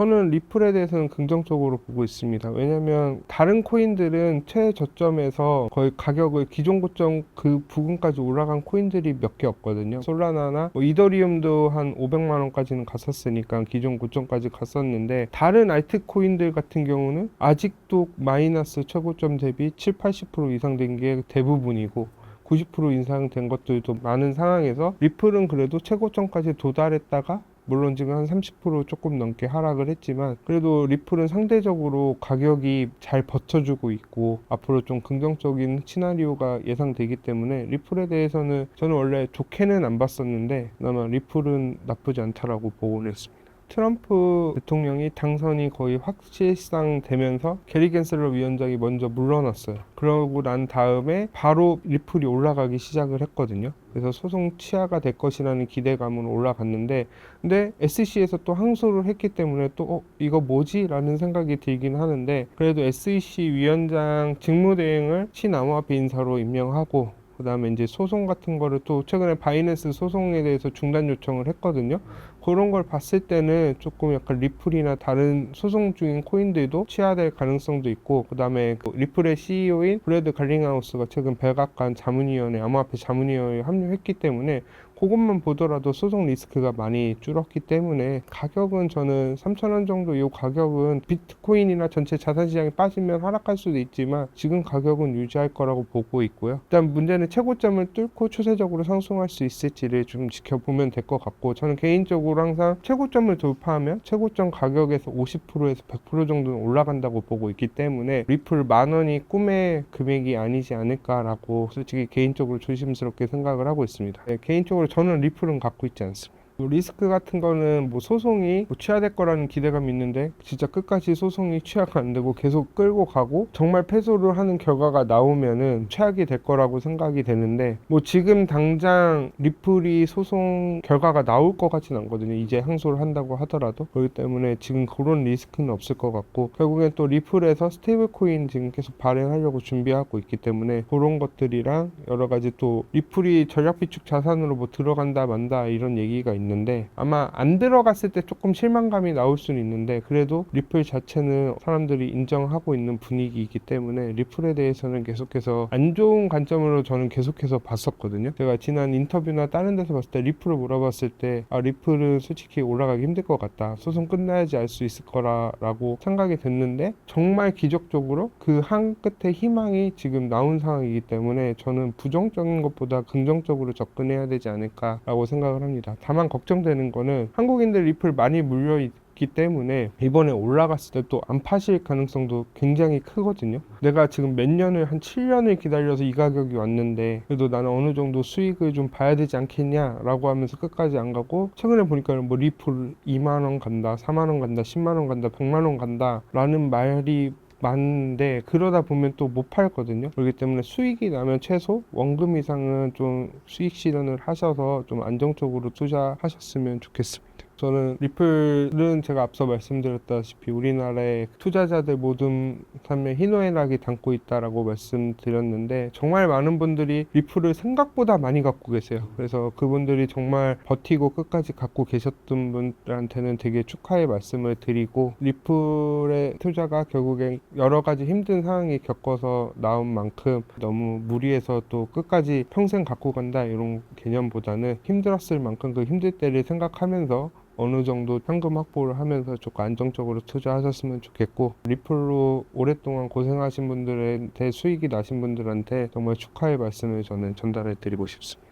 저는 리플에 대해서는 긍정적으로 보고 있습니다. 왜냐면 다른 코인들은 최저점에서 거의 가격을 기존 고점 그 부근까지 올라간 코인들이 몇 개 없거든요. 솔라나나 뭐 이더리움도 한 500만 원까지는 갔었으니까 기존 고점까지 갔었는데 다른 알트 코인들 같은 경우는 아직도 마이너스 최고점 대비 7, 80% 이상 된 게 대부분이고 90% 인상된 것들도 많은 상황에서 리플은 그래도 최고점까지 도달했다가 물론 지금 한 30% 조금 넘게 하락을 했지만 그래도 리플은 상대적으로 가격이 잘 버텨주고 있고 앞으로 좀 긍정적인 시나리오가 예상되기 때문에 리플에 대해서는 저는 원래 좋게는 안 봤었는데 그나마 리플은 나쁘지 않다라고 보고는 했습니다. 트럼프 대통령이 당선이 거의 확실상 되면서 게리 겐슬러 위원장이 먼저 물러났어요. 그러고 난 다음에 바로 리플이 올라가기 시작을 했거든요. 그래서 소송 취하가 될 것이라는 기대감으로 올라갔는데 근데 SEC에서 또 항소를 했기 때문에 또 어, 이거 뭐지? 라는 생각이 들긴 하는데 그래도 SEC 위원장 직무대행을 신암호화폐 인사로 임명하고 그다음에 이제 소송 같은 거를 또 최근에 바이낸스 소송에 대해서 중단 요청을 했거든요. 그런 걸 봤을 때는 조금 약간 리플이나 다른 소송 중인 코인들도 취하될 가능성도 있고 그다음에 그 리플의 CEO인 브래드 갈링하우스가 최근 백악관 자문위원회 암호화폐 자문위원회에 합류했기 때문에 그것만 보더라도 소송 리스크가 많이 줄었기 때문에 가격은 저는 3,000원 정도 이 가격은 비트코인이나 전체 자산 시장이 빠지면 하락할 수도 있지만 지금 가격은 유지할 거라고 보고 있고요. 일단 문제는 최고점을 뚫고 추세적으로 상승할 수 있을지를 좀 지켜보면 될 것 같고 저는 개인적으로 항상 최고점을 돌파하면 최고점 가격에서 50%에서 100% 정도는 올라간다고 보고 있기 때문에 리플 만 원이 꿈의 금액이 아니지 않을까라고 솔직히 개인적으로 조심스럽게 생각을 하고 있습니다. 네, 개인적으로 저는 리플은 갖고 있지 않습니다. 뭐 리스크 같은 거는 뭐 소송이 뭐 취하될 거라는 기대감이 있는데 진짜 끝까지 소송이 취하가 안 되고 계속 끌고 가고 정말 패소를 하는 결과가 나오면은 최악이 될 거라고 생각이 되는데 뭐 지금 당장 리플이 소송 결과가 나올 것 같진 않거든요. 이제 항소를 한다고 하더라도 그렇기 때문에 지금 그런 리스크는 없을 것 같고 결국엔 또 리플에서 스테이블 코인 지금 계속 발행하려고 준비하고 있기 때문에 그런 것들이랑 여러 가지 또 리플이 전략 비축 자산으로 뭐 들어간다 만다 이런 얘기가 있는 데 아마 안 들어갔을 때 조금 실망감이 나올 수는 있는데 그래도 리플 자체는 사람들이 인정하고 있는 분위기이기 때문에 리플에 대해서는 계속해서 안 좋은 관점으로 저는 계속해서 봤었거든요. 제가 지난 인터뷰나 다른 데서 봤을 때 리플을 물어봤을 때 아, 리플은 솔직히 올라가기 힘들 것 같다. 소송 끝나야지 알 수 있을 거라라고 생각이 됐는데 정말 기적적으로 그 한 끝에 희망이 지금 나온 상황이기 때문에 저는 부정적인 것보다 긍정적으로 접근해야 되지 않을까라고 생각을 합니다. 다만 걱정되는 거는 한국인들 리플 많이 물려 있기 때문에 이번에 올라갔을 때 또 안 파실 가능성도 굉장히 크거든요. 내가 지금 몇 년을 한 7년을 기다려서 이 가격이 왔는데 그래도 나는 어느 정도 수익을 좀 봐야 되지 않겠냐라고 하면서 끝까지 안 가고 최근에 보니까 뭐 리플 2만 원 간다, 4만 원 간다, 10만 원 간다, 100만 원 간다라는 말이 많은데 그러다 보면 또 못 팔거든요. 그렇기 때문에 수익이 나면 최소 원금 이상은 좀 수익 실현을 하셔서 좀 안정적으로 투자하셨으면 좋겠습니다. 저는 리플은 제가 앞서 말씀드렸다시피 우리나라의 투자자들 모든 삶에 희노애락이 담고 있다라고 말씀드렸는데 정말 많은 분들이 리플을 생각보다 많이 갖고 계세요. 그래서 그분들이 정말 버티고 끝까지 갖고 계셨던 분들한테는 되게 축하의 말씀을 드리고 리플의 투자가 결국엔 여러 가지 힘든 상황이 겪어서 나온 만큼 너무 무리해서 또 끝까지 평생 갖고 간다 이런 개념보다는 힘들었을 만큼 그 힘들 때를 생각하면서 어느 정도 현금 확보를 하면서 조금 안정적으로 투자하셨으면 좋겠고 리플로 오랫동안 고생하신 분들한테 수익이 나신 분들한테 정말 축하의 말씀을 저는 전달해 드리고 싶습니다.